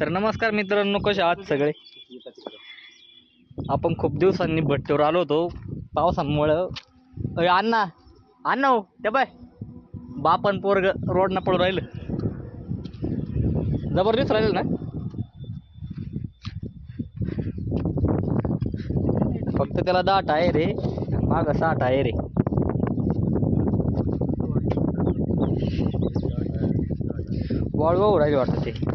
तर नमस्कार मित्रांनो कसे आहात सगळे? आपण खूप दिवसांनी भट्टीवर आलो होतो. पावसामुळं अण्णा अण्णा हो ते बाय. बापन पोरग रोडनं पडून राहिलं. जबरदस्त राहिलं ना? फक्त त्याला दहा टायर आहे मागं सहा टायर आहे वाळू वाहू राहिले वाटतं ते.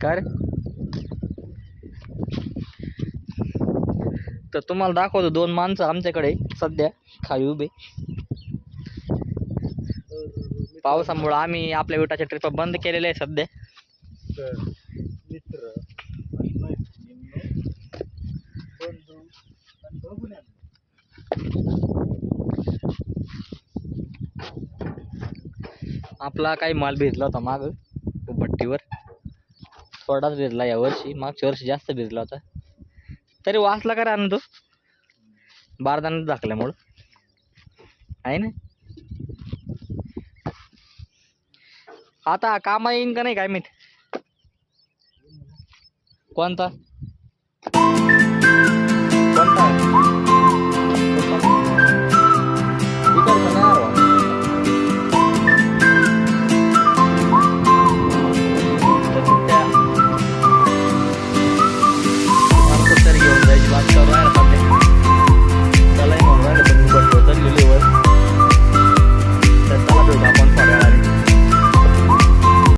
कर. तर तुम्हाला दाखवतो दोन माणसं आमच्याकडे सध्या. खाली उभे. पावसामुळं आम्ही आपल्या विटाच्या ट्रिप बंद केलेल्या आहे सध्या. तर आपला काही माल भिजला होता माग. भट्टीवर. थोडाच भिजला या वर्षी. मागच्या वर्षी जास्त भिजला होता. तरी वाचला का रे तो बारदाना झाकल्यामुळं. आहे ना? आता कामा येईन का नाही काय माहीत? कोणता?